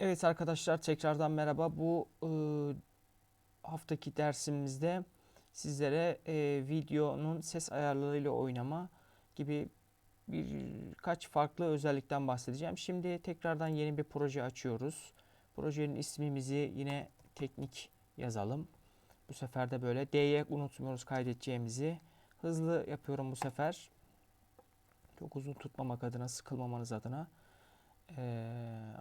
Evet arkadaşlar tekrardan merhaba. Bu e, haftaki dersimizde sizlere e, videonun ses ayarlarıyla oynama gibi birkaç farklı özellikten bahsedeceğim. Şimdi tekrardan yeni bir proje açıyoruz. Projenin ismimizi yine teknik yazalım. Bu sefer de böyle D'ye unutmuyoruz kaydedeceğimizi. Hızlı yapıyorum bu sefer. Çok uzun tutmamak adına, sıkılmamanız adına. Ee,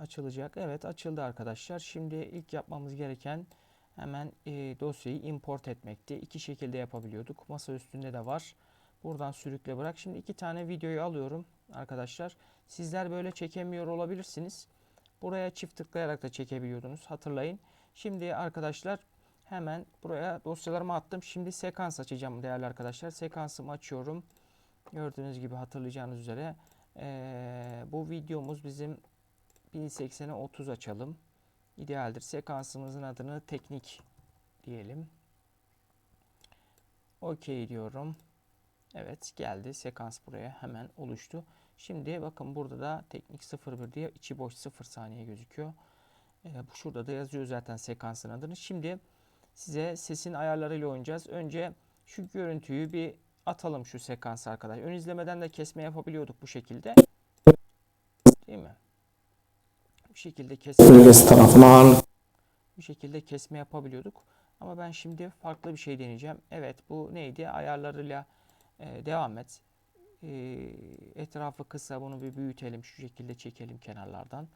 açılacak. Evet açıldı arkadaşlar. Şimdi ilk yapmamız gereken hemen e, dosyayı import etmekti. İki şekilde yapabiliyorduk. Masa üstünde de var. Buradan sürükle bırak. Şimdi iki tane videoyu alıyorum arkadaşlar. Sizler böyle çekemiyor olabilirsiniz. Buraya çift tıklayarak da çekebiliyordunuz. Hatırlayın. Şimdi arkadaşlar hemen buraya dosyalarımı attım. Şimdi sekans açacağım değerli arkadaşlar. Sekansımı açıyorum. Gördüğünüz gibi hatırlayacağınız üzere ee, bu videomuz bizim 1080'e 30 açalım. İdealdir. Sekansımızın adını teknik diyelim. OK diyorum. Evet geldi. Sekans buraya hemen oluştu. Şimdi bakın burada da teknik 01 diye içi boş 0 saniye gözüküyor. Ee, şurada da yazıyor zaten sekansın adını. Şimdi size sesin ayarlarıyla oynayacağız. Önce şu görüntüyü bir atalım şu sekansı arkadaş. Ön izlemeden de kesme yapabiliyorduk bu şekilde. Değil mi? Bu şekilde kesme ağırlık bu şekilde kesme yapabiliyorduk. Ama ben şimdi farklı bir şey deneyeceğim. Evet bu neydi? Ayarlarıyla e, devam et. E, etrafı kısa bunu bir büyütelim. Şu şekilde çekelim kenarlardan.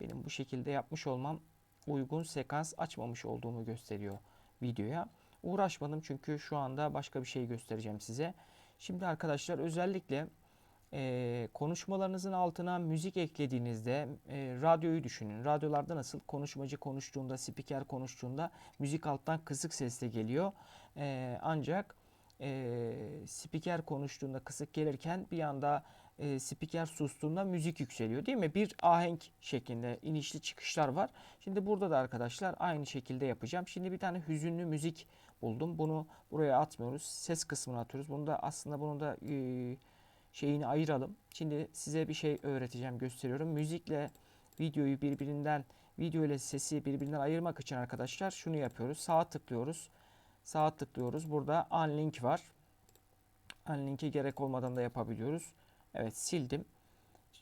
Benim bu şekilde yapmış olmam uygun sekans açmamış olduğumu gösteriyor videoya. Uğraşmadım çünkü şu anda başka bir şey göstereceğim size. Şimdi arkadaşlar özellikle e, konuşmalarınızın altına müzik eklediğinizde e, radyoyu düşünün. Radyolarda nasıl konuşmacı konuştuğunda, spiker konuştuğunda müzik alttan kısık sesle geliyor. E, ancak e, spiker konuştuğunda kısık gelirken bir anda e, spiker sustuğunda müzik yükseliyor değil mi? Bir ahenk şeklinde inişli çıkışlar var. Şimdi burada da arkadaşlar aynı şekilde yapacağım. Şimdi bir tane hüzünlü müzik buldum. Bunu buraya atmıyoruz. Ses kısmına atıyoruz. Bunu da aslında bunu da e, şeyini ayıralım. Şimdi size bir şey öğreteceğim, gösteriyorum. Müzikle videoyu birbirinden, video ile sesi birbirinden ayırmak için arkadaşlar şunu yapıyoruz. Sağa tıklıyoruz. Sağa tıklıyoruz. Burada unlink var. Unlink'e gerek olmadan da yapabiliyoruz. Evet sildim.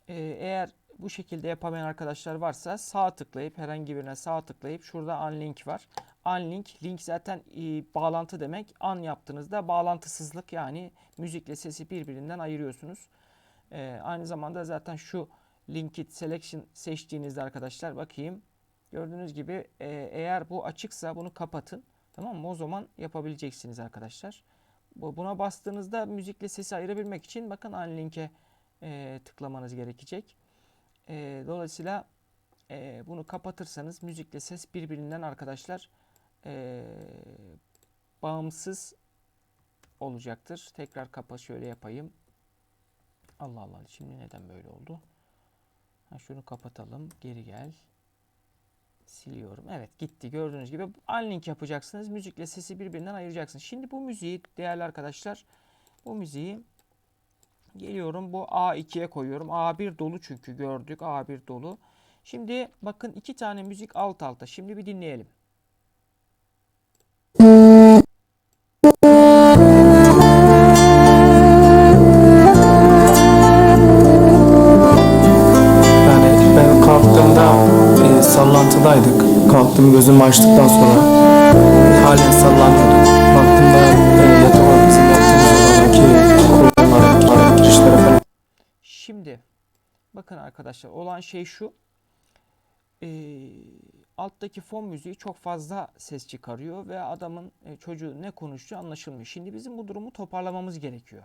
Ee, eğer bu şekilde yapamayan arkadaşlar varsa sağ tıklayıp herhangi birine sağ tıklayıp şurada unlink var. Unlink, link zaten e, bağlantı demek. An yaptığınızda bağlantısızlık yani müzikle sesi birbirinden ayırıyorsunuz. E, aynı zamanda zaten şu linki selection seçtiğinizde arkadaşlar bakayım. Gördüğünüz gibi e, eğer bu açıksa bunu kapatın. Tamam mı? O zaman yapabileceksiniz arkadaşlar. Buna bastığınızda müzikle sesi ayırabilmek için bakın unlink'e e, tıklamanız gerekecek. E, dolayısıyla e, bunu kapatırsanız müzikle ses birbirinden arkadaşlar e, bağımsız olacaktır. Tekrar kapa şöyle yapayım. Allah Allah şimdi neden böyle oldu? Ha, şunu kapatalım. Geri gel. Siliyorum. Evet gitti. Gördüğünüz gibi unlink yapacaksınız. Müzikle sesi birbirinden ayıracaksınız. Şimdi bu müziği değerli arkadaşlar bu müziği geliyorum bu A2'ye koyuyorum. A1 dolu çünkü gördük. A1 dolu. Şimdi bakın iki tane müzik alt alta. Şimdi bir dinleyelim. Açtıktan sonra halen sallanıyordum. Baktığımda e, yatak odamızın yaptığımız odadaki girişlere falan Şimdi bakın arkadaşlar olan şey şu. Ee, alttaki fon müziği çok fazla ses çıkarıyor ve adamın e, çocuğu ne konuştuğu anlaşılmıyor. Şimdi bizim bu durumu toparlamamız gerekiyor.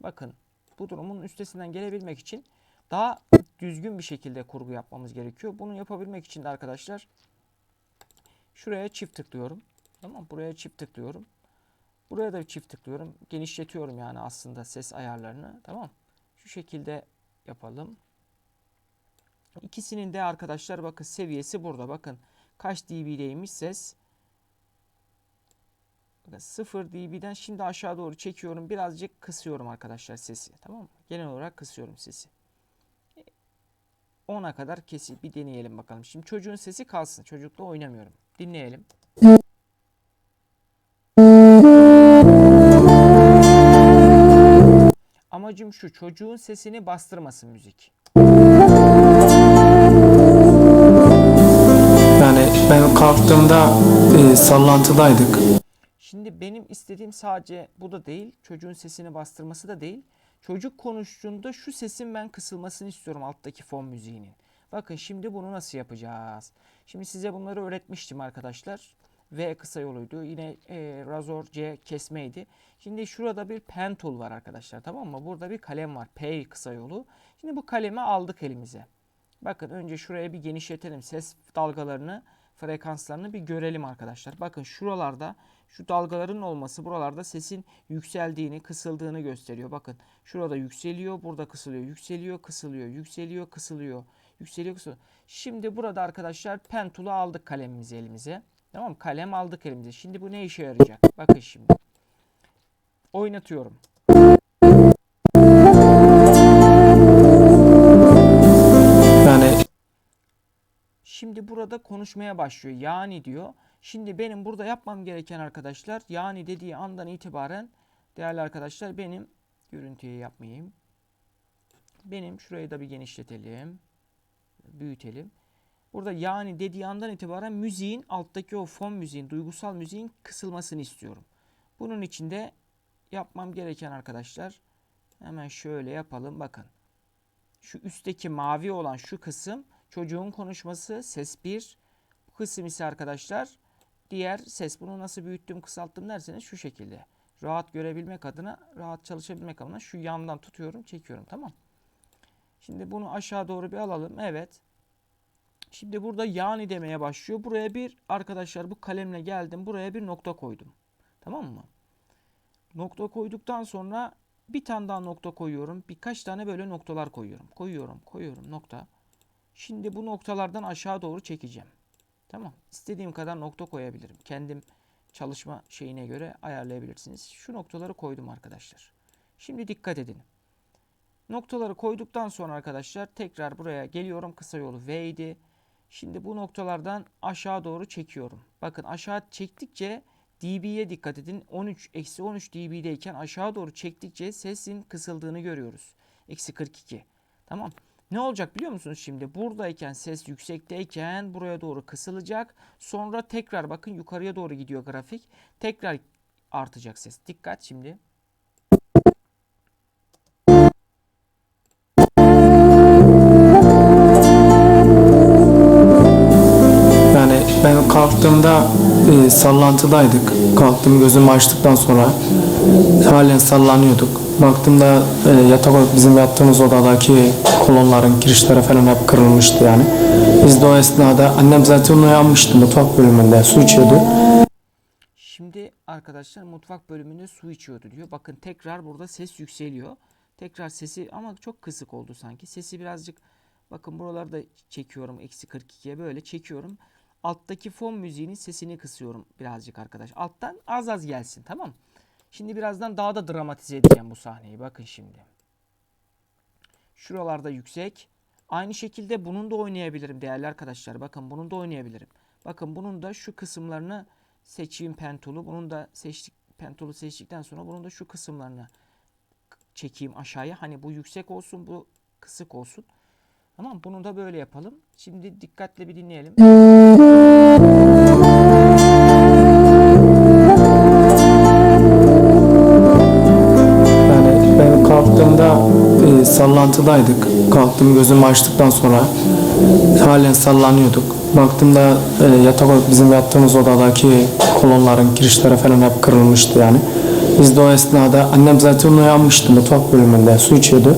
Bakın bu durumun üstesinden gelebilmek için daha düzgün bir şekilde kurgu yapmamız gerekiyor. Bunu yapabilmek için de arkadaşlar şuraya çift tıklıyorum. Tamam buraya çift tıklıyorum. Buraya da çift tıklıyorum. Genişletiyorum yani aslında ses ayarlarını. Tamam. Şu şekilde yapalım. İkisinin de arkadaşlar bakın seviyesi burada. Bakın kaç dB'deymiş ses. Bakın 0 dB'den şimdi aşağı doğru çekiyorum. Birazcık kısıyorum arkadaşlar sesi. Tamam mı? Genel olarak kısıyorum sesi. 10'a kadar kesip bir deneyelim bakalım. Şimdi çocuğun sesi kalsın. Çocukla oynamıyorum. Dinleyelim. Amacım şu çocuğun sesini bastırmasın müzik. Yani ben kalktığımda e, sallantıdaydık. Şimdi benim istediğim sadece bu da değil. Çocuğun sesini bastırması da değil. Çocuk konuştuğunda şu sesin ben kısılmasını istiyorum alttaki fon müziğinin. Bakın şimdi bunu nasıl yapacağız? Şimdi size bunları öğretmiştim arkadaşlar. V kısa yoluydu. Yine e, Razor C kesmeydi. Şimdi şurada bir pen tool var arkadaşlar tamam mı? Burada bir kalem var. P kısa yolu. Şimdi bu kalemi aldık elimize. Bakın önce şuraya bir genişletelim. Ses dalgalarını, frekanslarını bir görelim arkadaşlar. Bakın şuralarda şu dalgaların olması buralarda sesin yükseldiğini, kısıldığını gösteriyor. Bakın şurada yükseliyor, burada kısılıyor, yükseliyor, kısılıyor, yükseliyor, kısılıyor, yükseliyor. Şimdi burada arkadaşlar pen tool'u aldık kalemimizi elimize. Tamam mı? Kalem aldık elimize. Şimdi bu ne işe yarayacak? Bakın şimdi. Oynatıyorum. Yani Şimdi burada konuşmaya başlıyor. Yani diyor. Şimdi benim burada yapmam gereken arkadaşlar yani dediği andan itibaren değerli arkadaşlar benim görüntüyü yapmayayım. Benim şurayı da bir genişletelim. Büyütelim. Burada yani dediği andan itibaren müziğin alttaki o fon müziğin, duygusal müziğin kısılmasını istiyorum. Bunun için de yapmam gereken arkadaşlar hemen şöyle yapalım bakın. Şu üstteki mavi olan şu kısım çocuğun konuşması ses 1. Bu kısım ise arkadaşlar diğer ses. Bunu nasıl büyüttüm kısalttım derseniz şu şekilde. Rahat görebilmek adına, rahat çalışabilmek adına şu yandan tutuyorum, çekiyorum tamam. Şimdi bunu aşağı doğru bir alalım. Evet. Şimdi burada yani demeye başlıyor. Buraya bir arkadaşlar bu kalemle geldim. Buraya bir nokta koydum. Tamam mı? Nokta koyduktan sonra bir tane daha nokta koyuyorum. Birkaç tane böyle noktalar koyuyorum. Koyuyorum, koyuyorum nokta. Şimdi bu noktalardan aşağı doğru çekeceğim. Tamam. İstediğim kadar nokta koyabilirim. Kendim çalışma şeyine göre ayarlayabilirsiniz. Şu noktaları koydum arkadaşlar. Şimdi dikkat edin. Noktaları koyduktan sonra arkadaşlar tekrar buraya geliyorum. Kısa yolu V idi. Şimdi bu noktalardan aşağı doğru çekiyorum. Bakın aşağı çektikçe dB'ye dikkat edin. 13 eksi 13 dB'deyken aşağı doğru çektikçe sesin kısıldığını görüyoruz. Eksi 42. Tamam. Ne olacak biliyor musunuz şimdi? Buradayken ses yüksekteyken buraya doğru kısılacak. Sonra tekrar bakın yukarıya doğru gidiyor grafik. Tekrar artacak ses. Dikkat şimdi. Kalktığımda e, sallantıdaydık. Kalktım gözümü açtıktan sonra halen sallanıyorduk. Baktığımda e, yatak bizim yattığımız odadaki kolonların girişleri falan hep kırılmıştı yani. Biz de o esnada annem zaten uyanmıştı mutfak bölümünde su içiyordu. Şimdi arkadaşlar mutfak bölümünde su içiyordu diyor. Bakın tekrar burada ses yükseliyor. Tekrar sesi ama çok kısık oldu sanki. Sesi birazcık bakın buralarda çekiyorum. Eksi 42'ye böyle çekiyorum. Alttaki fon müziğinin sesini kısıyorum birazcık arkadaş. Alttan az az gelsin tamam? Şimdi birazdan daha da dramatize edeceğim bu sahneyi. Bakın şimdi. Şuralarda yüksek. Aynı şekilde bunun da oynayabilirim değerli arkadaşlar. Bakın bunun da oynayabilirim. Bakın bunun da şu kısımlarını seçeyim pentulu. Bunun da seçtik pentulu seçtikten sonra bunun da şu kısımlarını çekeyim aşağıya. Hani bu yüksek olsun, bu kısık olsun. Tamam Bunu da böyle yapalım. Şimdi dikkatle bir dinleyelim. Yani ben kalktığımda e, sallantıdaydık. Kalktım gözümü açtıktan sonra halen sallanıyorduk. Baktığımda e, yatak bizim yattığımız odadaki kolonların girişleri falan hep kırılmıştı yani. Biz de o esnada annem zaten uyanmıştı mutfak bölümünde su içiyordu.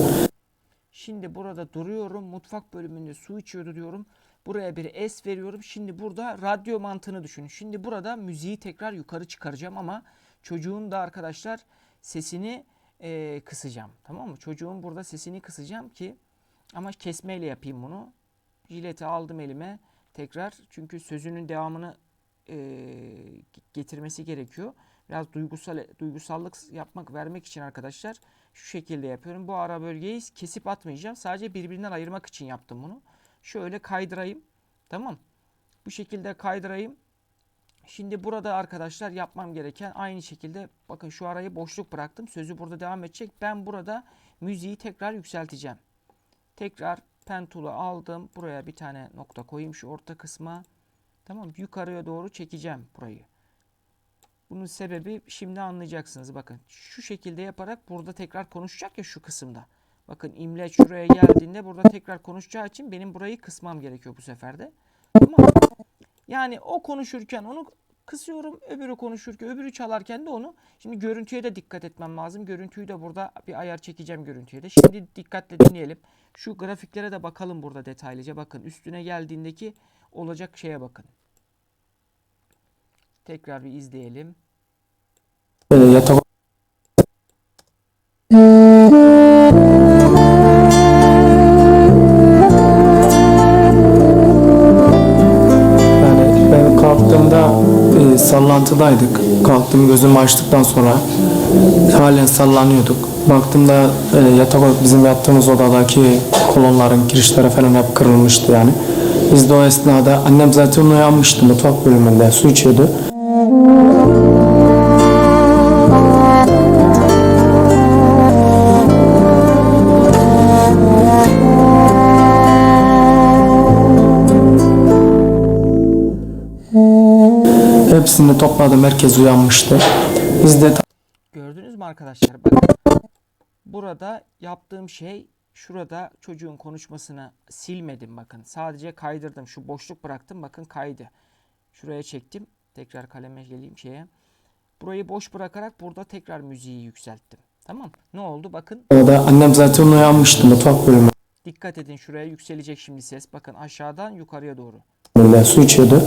Burada duruyorum. Mutfak bölümünde su içiyordu diyorum. Buraya bir es veriyorum. Şimdi burada radyo mantığını düşünün. Şimdi burada müziği tekrar yukarı çıkaracağım ama çocuğun da arkadaşlar sesini eee, kısacağım. Tamam mı? Çocuğun burada sesini kısacağım ki ama kesmeyle yapayım bunu. Jileti aldım elime tekrar. Çünkü sözünün devamını eee, getirmesi gerekiyor. Biraz duygusal duygusallık yapmak vermek için arkadaşlar şu şekilde yapıyorum. Bu ara bölgeyi kesip atmayacağım. Sadece birbirinden ayırmak için yaptım bunu. şöyle kaydırayım. Tamam. Bu şekilde kaydırayım. Şimdi burada arkadaşlar yapmam gereken aynı şekilde bakın şu arayı boşluk bıraktım. Sözü burada devam edecek. Ben burada müziği tekrar yükselteceğim. Tekrar pen tool'u aldım. Buraya bir tane nokta koyayım şu orta kısma. Tamam yukarıya doğru çekeceğim burayı. Bunun sebebi şimdi anlayacaksınız. Bakın şu şekilde yaparak burada tekrar konuşacak ya şu kısımda. Bakın imle şuraya geldiğinde burada tekrar konuşacağı için benim burayı kısmam gerekiyor bu sefer de. Mı? Yani o konuşurken onu kısıyorum. Öbürü konuşurken öbürü çalarken de onu. Şimdi görüntüye de dikkat etmem lazım. Görüntüyü de burada bir ayar çekeceğim görüntüye de. Şimdi dikkatle dinleyelim. Şu grafiklere de bakalım burada detaylıca. Bakın üstüne geldiğindeki olacak şeye bakın. Tekrar bir izleyelim. E, yatak sallantıdaydık. Kalktım gözümü açtıktan sonra halen sallanıyorduk. Baktığımda e, yatak bizim yattığımız odadaki kolonların kirişleri falan hep kırılmıştı yani. Biz de o esnada annem zaten uyanmıştı mutfak bölümünde su içiyordu. Hepsini topladım herkes uyanmıştı. Biz de Gördünüz mü arkadaşlar? Bakın. Burada yaptığım şey şurada çocuğun konuşmasını silmedim bakın. Sadece kaydırdım. Şu boşluk bıraktım. Bakın kaydı. Şuraya çektim. Tekrar kaleme geleyim şeye. Burayı boş bırakarak burada tekrar müziği yükselttim. Tamam. Ne oldu? Bakın da annem zaten uyanmıştı mutfak bölümünde dikkat edin şuraya yükselecek şimdi ses. Bakın aşağıdan yukarıya doğru. su içiyordu.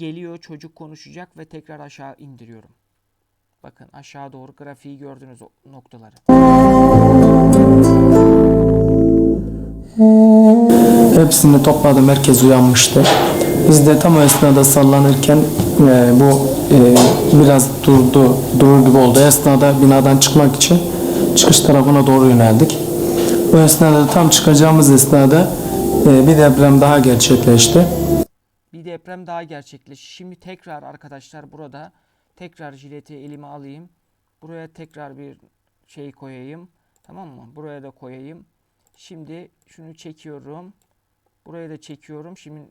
Geliyor çocuk konuşacak ve tekrar aşağı indiriyorum. Bakın aşağı doğru grafiği gördünüz o noktaları. Hepsini topladım herkes uyanmıştı. Biz de tam o esnada sallanırken e, bu e, biraz durdu, durur gibi oldu. Esnada binadan çıkmak için çıkış tarafına doğru yöneldik. Bu esnada tam çıkacağımız esnada e, bir deprem daha gerçekleşti. Deprem daha gerçekleşti. Şimdi tekrar arkadaşlar burada tekrar jileti elime alayım. Buraya tekrar bir şey koyayım. Tamam mı? Buraya da koyayım. Şimdi şunu çekiyorum. Buraya da çekiyorum. Şimdi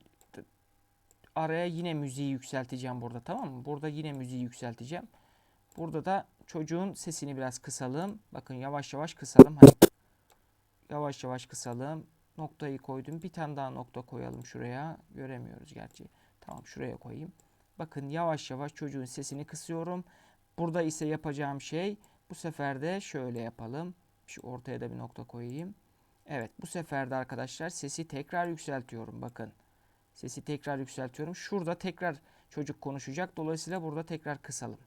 araya yine müziği yükselteceğim burada tamam mı? Burada yine müziği yükselteceğim. Burada da çocuğun sesini biraz kısalım. Bakın yavaş yavaş kısalım. Hani yavaş yavaş kısalım. Noktayı koydum. Bir tane daha nokta koyalım şuraya. Göremiyoruz gerçi. Tamam şuraya koyayım. Bakın yavaş yavaş çocuğun sesini kısıyorum. Burada ise yapacağım şey bu sefer de şöyle yapalım. Şu ortaya da bir nokta koyayım. Evet bu sefer de arkadaşlar sesi tekrar yükseltiyorum. Bakın sesi tekrar yükseltiyorum. Şurada tekrar çocuk konuşacak. Dolayısıyla burada tekrar kısalım.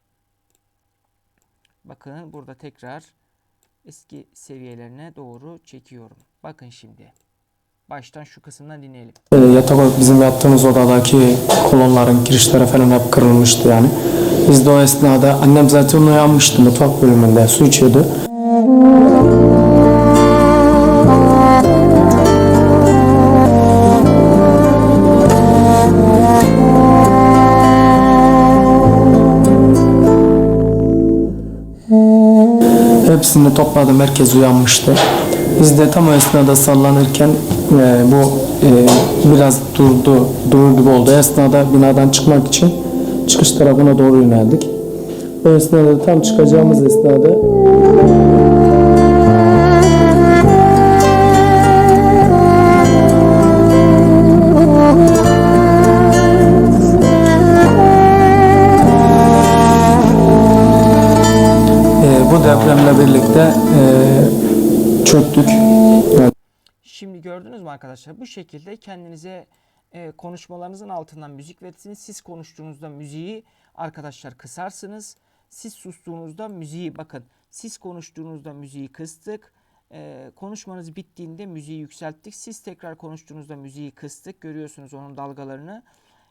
Bakın burada tekrar eski seviyelerine doğru çekiyorum. Bakın şimdi. Baştan şu kısımdan dinleyelim. E, yatak o- bizim yattığımız odadaki kolonların kirişleri falan hep kırılmıştı yani. Biz de o esnada annem zaten uyanmıştı mutfak bölümünde su içiyordu. Hepsini topladım herkes uyanmıştı. Biz de tam o esnada sallanırken e, bu e, biraz durdu, durur gibi oldu. Esnada binadan çıkmak için çıkış tarafına doğru yöneldik. O esnada tam çıkacağımız esnada arkadaşlar? Bu şekilde kendinize e, konuşmalarınızın altından müzik verirsiniz. Siz konuştuğunuzda müziği arkadaşlar kısarsınız. Siz sustuğunuzda müziği bakın. Siz konuştuğunuzda müziği kıstık. E, konuşmanız bittiğinde müziği yükselttik. Siz tekrar konuştuğunuzda müziği kıstık. Görüyorsunuz onun dalgalarını.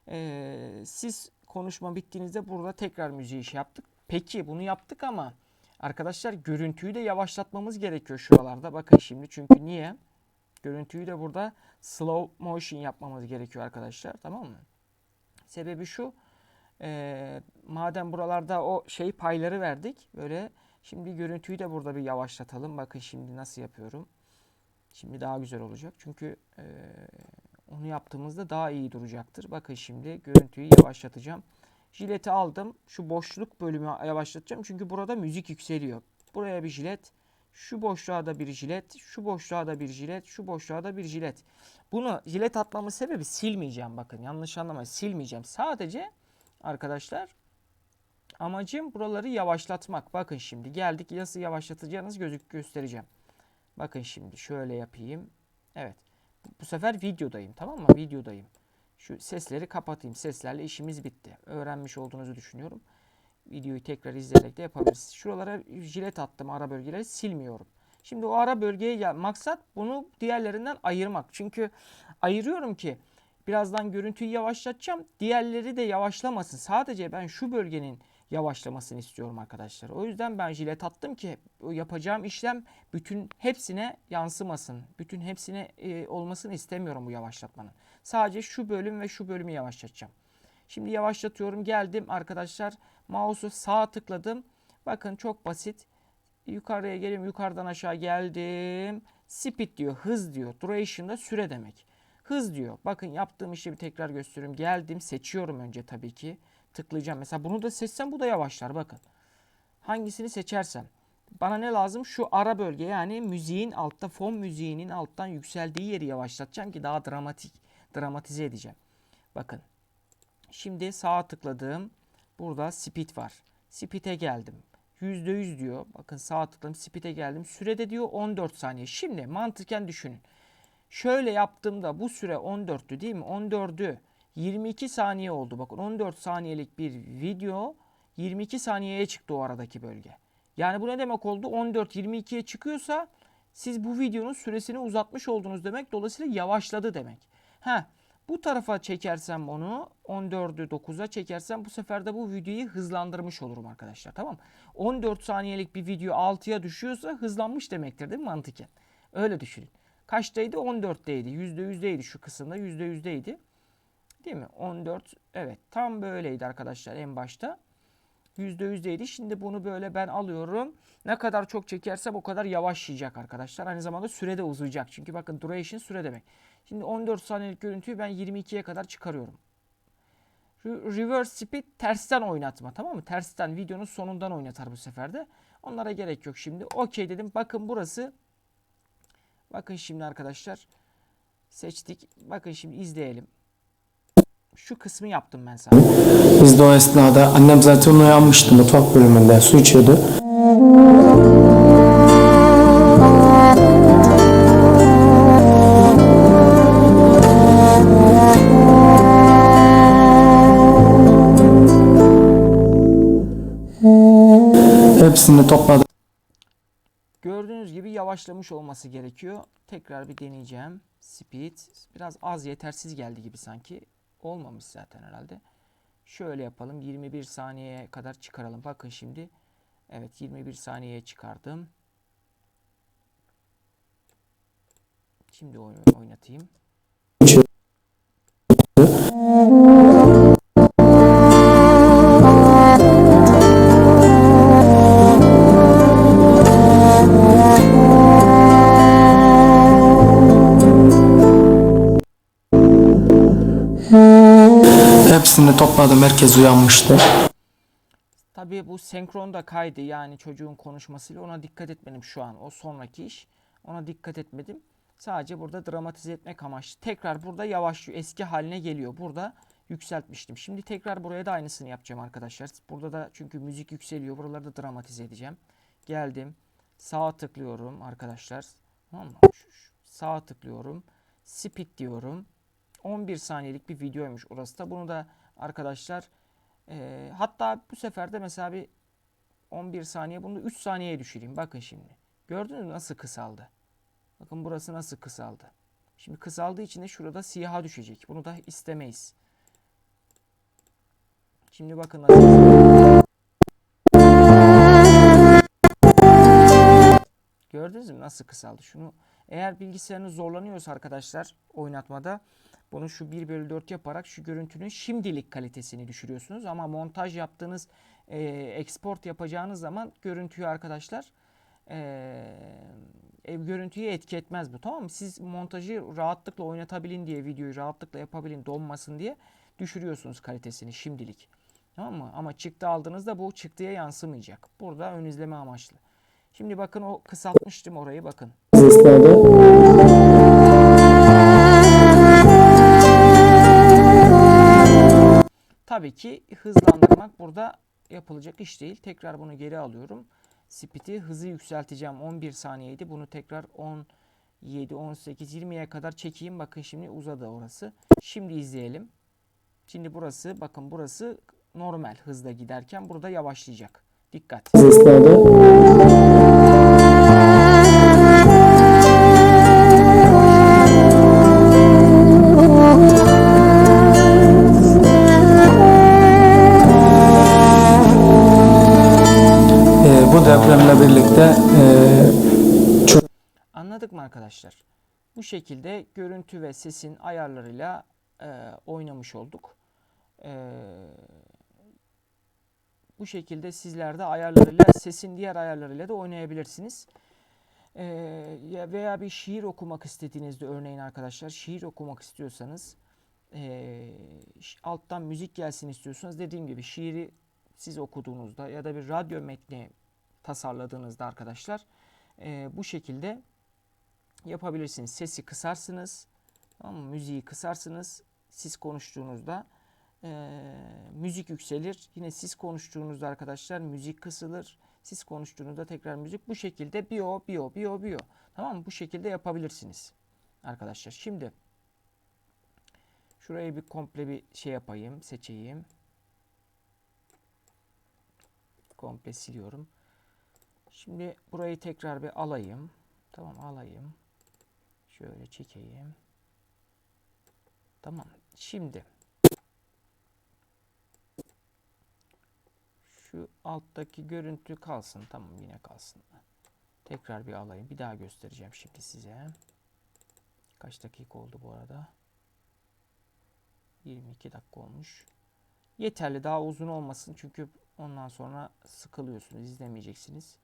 E, siz Konuşma bittiğinizde burada tekrar müziği şey yaptık. Peki bunu yaptık ama arkadaşlar görüntüyü de yavaşlatmamız gerekiyor şuralarda. Bakın şimdi çünkü niye? Görüntüyü de burada slow motion yapmamız gerekiyor arkadaşlar. Tamam mı? Sebebi şu. eee, madem buralarda o şey payları verdik. Böyle şimdi görüntüyü de burada bir yavaşlatalım. Bakın şimdi nasıl yapıyorum. Şimdi daha güzel olacak. Çünkü eee, onu yaptığımızda daha iyi duracaktır. Bakın şimdi görüntüyü yavaşlatacağım. Jileti aldım. Şu boşluk bölümü yavaşlatacağım. Çünkü burada müzik yükseliyor. Buraya bir jilet. Şu boşluğa da bir jilet. Şu boşluğa da bir jilet. Şu boşluğa da bir jilet. Bunu jilet atmamın sebebi silmeyeceğim. Bakın yanlış anlamayın. Silmeyeceğim. Sadece arkadaşlar amacım buraları yavaşlatmak. Bakın şimdi geldik. Nasıl yavaşlatacağınız gözük göstereceğim. Bakın şimdi şöyle yapayım. Evet. Bu sefer videodayım tamam mı? Videodayım. Şu sesleri kapatayım. Seslerle işimiz bitti. Öğrenmiş olduğunuzu düşünüyorum. Videoyu tekrar izleyerek de yapabiliriz. Şuralara jilet attım ara bölgeleri silmiyorum. Şimdi o ara bölgeye gel. Maksat bunu diğerlerinden ayırmak. Çünkü ayırıyorum ki birazdan görüntüyü yavaşlatacağım. Diğerleri de yavaşlamasın. Sadece ben şu bölgenin yavaşlamasını istiyorum arkadaşlar. O yüzden ben jilet attım ki yapacağım işlem bütün hepsine yansımasın. Bütün hepsine e, olmasını istemiyorum bu yavaşlatmanın. Sadece şu bölüm ve şu bölümü yavaşlatacağım. Şimdi yavaşlatıyorum. Geldim arkadaşlar. Mouse'u sağa tıkladım. Bakın çok basit. Yukarıya geliyorum. Yukarıdan aşağı geldim. Speed diyor. Hız diyor. Duration da süre demek. Hız diyor. Bakın yaptığım bir tekrar gösteriyorum. Geldim. Seçiyorum önce tabii ki. Tıklayacağım. Mesela bunu da seçsem bu da yavaşlar. Bakın. Hangisini seçersem. Bana ne lazım? Şu ara bölge yani müziğin altta fon müziğinin alttan yükseldiği yeri yavaşlatacağım ki daha dramatik dramatize edeceğim. Bakın. Şimdi sağa tıkladım. Burada speed var. Speed'e geldim. %100 diyor. Bakın sağa tıkladım. Speed'e geldim. Sürede diyor 14 saniye. Şimdi mantıken düşünün. Şöyle yaptığımda bu süre 14'tü değil mi? 14'ü 22 saniye oldu. Bakın 14 saniyelik bir video 22 saniyeye çıktı o aradaki bölge. Yani bu ne demek oldu? 14 22'ye çıkıyorsa siz bu videonun süresini uzatmış oldunuz demek. Dolayısıyla yavaşladı demek. Ha, bu tarafa çekersem onu 14'ü 9'a çekersem bu sefer de bu videoyu hızlandırmış olurum arkadaşlar. Tamam mı? 14 saniyelik bir video 6'ya düşüyorsa hızlanmış demektir değil mi mantıken? Öyle düşünün. Kaçtaydı? 14'teydi. %100'deydi şu kısımda. %100'deydi. Değil mi? 14. Evet. Tam böyleydi arkadaşlar en başta. %100'deydi. Şimdi bunu böyle ben alıyorum. Ne kadar çok çekersem o kadar yavaşlayacak arkadaşlar. Aynı zamanda süre de uzayacak. Çünkü bakın duration süre demek. Şimdi 14 saniyelik görüntüyü ben 22'ye kadar çıkarıyorum. Re- Reverse speed tersten oynatma tamam mı? Tersten videonun sonundan oynatar bu sefer de. Onlara gerek yok şimdi. Okey dedim. Bakın burası. Bakın şimdi arkadaşlar. Seçtik. Bakın şimdi izleyelim. Şu kısmı yaptım ben sana. Biz de o esnada annem zaten uyanmıştı mutfak bölümünde su içiyordu. Hepsini topladım. Gördüğünüz gibi yavaşlamış olması gerekiyor. Tekrar bir deneyeceğim. Speed biraz az yetersiz geldi gibi sanki. Olmamış zaten herhalde. Şöyle yapalım. 21 saniyeye kadar çıkaralım. Bakın şimdi. Evet 21 saniyeye çıkardım. Şimdi oyn- oynatayım. Hepsini topladım. Herkes uyanmıştı. Tabii bu senkronda kaydı yani çocuğun konuşmasıyla ona dikkat etmedim şu an. O sonraki iş. Ona dikkat etmedim. Sadece burada dramatize etmek amaçlı. Tekrar burada yavaş eski haline geliyor. Burada yükseltmiştim. Şimdi tekrar buraya da aynısını yapacağım arkadaşlar. Burada da çünkü müzik yükseliyor. Buraları da dramatize edeceğim. Geldim. Sağa tıklıyorum arkadaşlar. Tamam Sağa tıklıyorum. Speed diyorum. 11 saniyelik bir videoymuş orası da. Bunu da arkadaşlar ee, hatta bu sefer de mesela bir 11 saniye bunu 3 saniyeye düşüreyim. Bakın şimdi. Gördünüz mü nasıl kısaldı? Bakın burası nasıl kısaldı. Şimdi kısaldığı için de şurada siyaha düşecek. Bunu da istemeyiz. Şimdi bakın nasıl. Gördünüz mü nasıl kısaldı? Şunu eğer bilgisayarınız zorlanıyorsa arkadaşlar oynatmada bunu şu 1 bölü 4 yaparak şu görüntünün şimdilik kalitesini düşürüyorsunuz. Ama montaj yaptığınız e, export yapacağınız zaman görüntüyü arkadaşlar e, ev görüntüyü etki etmez bu tamam mı? Siz montajı rahatlıkla oynatabilin diye videoyu rahatlıkla yapabilin donmasın diye düşürüyorsunuz kalitesini şimdilik. Tamam mı? Ama çıktı aldığınızda bu çıktıya yansımayacak. Burada ön izleme amaçlı. Şimdi bakın o kısaltmıştım orayı bakın. Tabii ki hızlandırmak burada yapılacak iş değil. Tekrar bunu geri alıyorum. Speed'i hızı yükselteceğim. 11 saniyeydi. Bunu tekrar 17, 18, 20'ye kadar çekeyim. Bakın şimdi uzadı orası. Şimdi izleyelim. Şimdi burası bakın burası normal hızda giderken burada yavaşlayacak. Dikkat. Arkadaşlar? Bu şekilde görüntü ve sesin ayarlarıyla e, oynamış olduk. E, bu şekilde sizler de ayarlarıyla sesin diğer ayarlarıyla da oynayabilirsiniz. E, ya veya bir şiir okumak istediğinizde örneğin arkadaşlar şiir okumak istiyorsanız e, alttan müzik gelsin istiyorsanız dediğim gibi şiiri siz okuduğunuzda ya da bir radyo metni tasarladığınızda arkadaşlar e, bu şekilde yapabilirsiniz. Sesi kısarsınız. Tamam mı? Müziği kısarsınız. Siz konuştuğunuzda eee, müzik yükselir. Yine siz konuştuğunuzda arkadaşlar müzik kısılır. Siz konuştuğunuzda tekrar müzik. Bu şekilde bir o, bir o, bir o, bir o. Tamam mı? Bu şekilde yapabilirsiniz. Arkadaşlar şimdi şurayı bir komple bir şey yapayım. Seçeyim. Komple siliyorum. Şimdi burayı tekrar bir alayım. Tamam alayım. Şöyle çekeyim. Tamam. Şimdi şu alttaki görüntü kalsın. Tamam yine kalsın. Tekrar bir alayım. Bir daha göstereceğim şimdi size. Kaç dakika oldu bu arada? 22 dakika olmuş. Yeterli daha uzun olmasın çünkü ondan sonra sıkılıyorsunuz, izlemeyeceksiniz.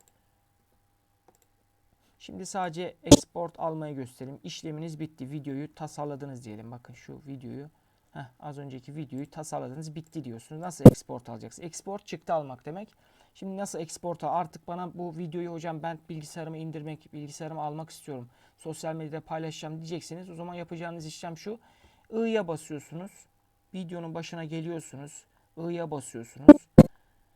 Şimdi sadece export almayı göstereyim. İşleminiz bitti. Videoyu tasarladınız diyelim. Bakın şu videoyu. Heh, az önceki videoyu tasarladınız bitti diyorsunuz. Nasıl export alacaksınız? Export çıktı almak demek. Şimdi nasıl export al? Artık bana bu videoyu hocam ben bilgisayarıma indirmek, bilgisayarıma almak istiyorum. Sosyal medyada paylaşacağım diyeceksiniz. O zaman yapacağınız işlem şu. I'ya basıyorsunuz. Videonun başına geliyorsunuz. I'ya basıyorsunuz.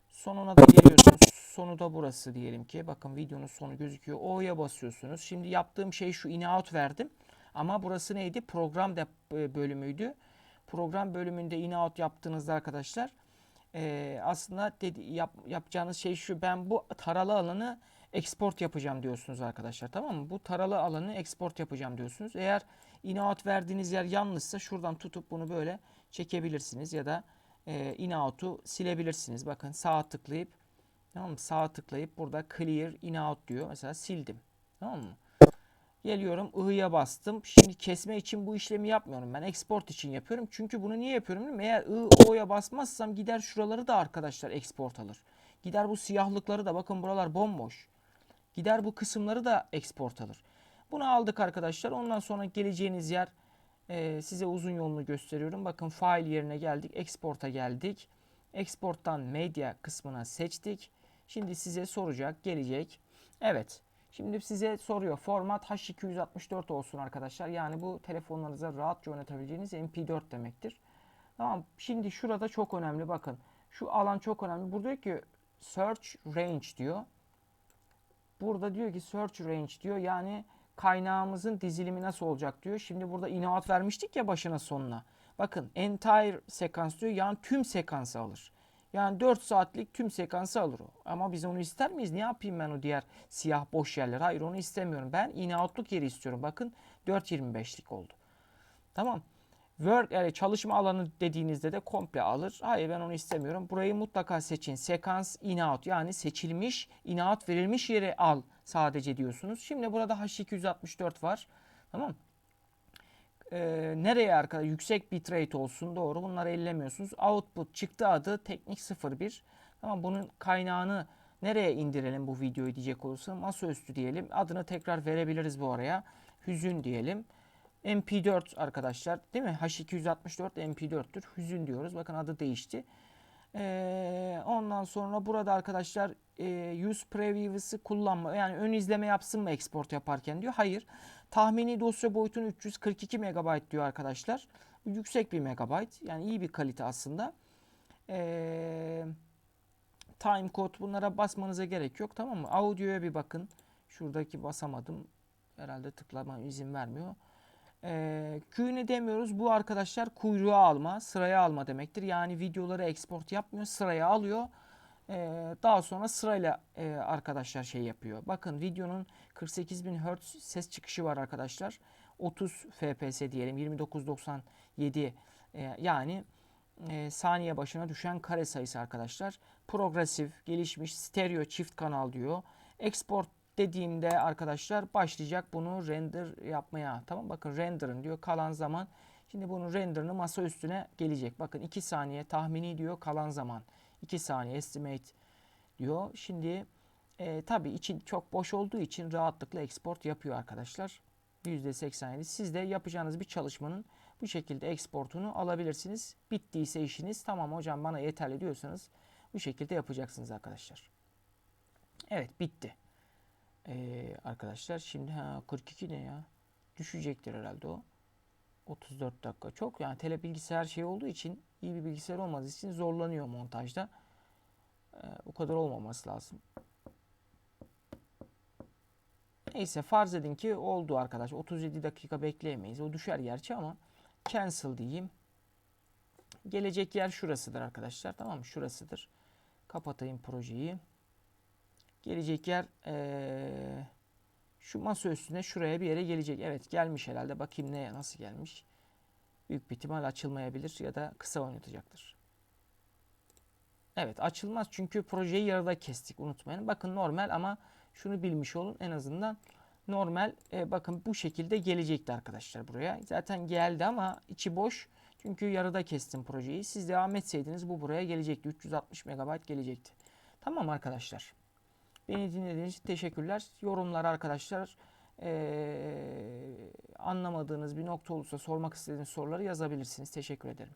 Sonuna da geliyorsunuz. Sonu da burası diyelim ki. Bakın videonun sonu gözüküyor. O'ya basıyorsunuz. Şimdi yaptığım şey şu in out verdim. Ama burası neydi? Program de e, bölümüydü. Program bölümünde in out yaptığınızda arkadaşlar e, aslında dedi, yap, yapacağınız şey şu. Ben bu taralı alanı export yapacağım diyorsunuz arkadaşlar. Tamam mı? Bu taralı alanı export yapacağım diyorsunuz. Eğer in out verdiğiniz yer yanlışsa şuradan tutup bunu böyle çekebilirsiniz ya da e, in out'u silebilirsiniz. Bakın sağa tıklayıp tamam mı? Sağa tıklayıp burada clear in out diyor. Mesela sildim. Tamam mı? Geliyorum I'ya bastım. Şimdi kesme için bu işlemi yapmıyorum. Ben export için yapıyorum. Çünkü bunu niye yapıyorum? Değil mi? Eğer I, O'ya basmazsam gider şuraları da arkadaşlar export alır. Gider bu siyahlıkları da bakın buralar bomboş. Gider bu kısımları da export alır. Bunu aldık arkadaşlar. Ondan sonra geleceğiniz yer e, size uzun yolunu gösteriyorum. Bakın file yerine geldik. Export'a geldik. Export'tan medya kısmına seçtik. Şimdi size soracak, gelecek. Evet. Şimdi size soruyor. Format H264 olsun arkadaşlar. Yani bu telefonlarınıza rahatça oynatabileceğiniz MP4 demektir. Tamam. Şimdi şurada çok önemli. Bakın. Şu alan çok önemli. Burada diyor ki search range diyor. Burada diyor ki search range diyor. Yani kaynağımızın dizilimi nasıl olacak diyor. Şimdi burada in-out vermiştik ya başına sonuna. Bakın entire sekans diyor. Yani tüm sekansı alır. Yani 4 saatlik tüm sekansı alır o. Ama biz onu ister miyiz? Ne yapayım ben o diğer siyah boş yerler? Hayır onu istemiyorum. Ben in-out'luk yeri istiyorum. Bakın 4.25'lik oldu. Tamam. Work yani çalışma alanı dediğinizde de komple alır. Hayır ben onu istemiyorum. Burayı mutlaka seçin. Sekans in out yani seçilmiş in out verilmiş yere al sadece diyorsunuz. Şimdi burada H264 var. Tamam Ee, nereye arkadaşlar yüksek bitrate olsun doğru bunları ellemiyorsunuz. Output çıktı adı teknik 01. Tamam bunun kaynağını nereye indirelim bu videoyu diyecek olursa masaüstü diyelim. Adını tekrar verebiliriz bu araya. Hüzün diyelim. MP4 arkadaşlar değil mi? H264 MP4'tür. Hüzün diyoruz. Bakın adı değişti. Ee, ondan sonra burada arkadaşlar e, use previews'ı kullanma yani ön izleme yapsın mı export yaparken diyor. Hayır. Tahmini dosya boyutunu 342 MB diyor arkadaşlar. Yüksek bir megabayt. Yani iyi bir kalite aslında. Ee, time code bunlara basmanıza gerek yok tamam mı? Audio'ya bir bakın. Şuradaki basamadım. Herhalde tıklama izin vermiyor. Ee, Q'ne demiyoruz. Bu arkadaşlar kuyruğa alma, sıraya alma demektir. Yani videoları export yapmıyor, sıraya alıyor. Ee, daha sonra sırayla e, arkadaşlar şey yapıyor. Bakın videonun 48.000 Hz ses çıkışı var arkadaşlar. 30 FPS diyelim 2997 e, yani e, saniye başına düşen kare sayısı arkadaşlar. Progresif, gelişmiş, stereo çift kanal diyor. Export dediğimde arkadaşlar başlayacak bunu render yapmaya. Tamam bakın render'ın diyor kalan zaman. Şimdi bunun render'ını masa üstüne gelecek. Bakın 2 saniye tahmini diyor kalan zaman. 2 saniye estimate diyor. Şimdi e, tabii için çok boş olduğu için rahatlıkla export yapıyor arkadaşlar. %87. Siz de yapacağınız bir çalışmanın bu şekilde exportunu alabilirsiniz. Bittiyse işiniz tamam hocam bana yeterli diyorsanız bu şekilde yapacaksınız arkadaşlar. Evet bitti. Ee, arkadaşlar şimdi ha 42 ne ya? Düşecektir herhalde o. 34 dakika. Çok yani tele bilgisayar şey olduğu için iyi bir bilgisayar olmadığı için zorlanıyor montajda. Ee, o kadar olmaması lazım. Neyse farz edin ki oldu arkadaş. 37 dakika bekleyemeyiz. O düşer gerçi ama cancel diyeyim. Gelecek yer şurasıdır arkadaşlar. Tamam mı? Şurasıdır. Kapatayım projeyi. Gelecek yer eee, şu masa üstüne şuraya bir yere gelecek. Evet gelmiş herhalde. Bakayım ne nasıl gelmiş. Büyük bir ihtimal açılmayabilir ya da kısa oynatacaktır. Evet açılmaz çünkü projeyi yarıda kestik unutmayın. Bakın normal ama şunu bilmiş olun en azından normal e, bakın bu şekilde gelecekti arkadaşlar buraya. Zaten geldi ama içi boş. Çünkü yarıda kestim projeyi. Siz devam etseydiniz bu buraya gelecekti. 360 MB gelecekti. Tamam arkadaşlar. Beni dinlediğiniz için teşekkürler. Yorumlar arkadaşlar eee, anlamadığınız bir nokta olursa sormak istediğiniz soruları yazabilirsiniz. Teşekkür ederim.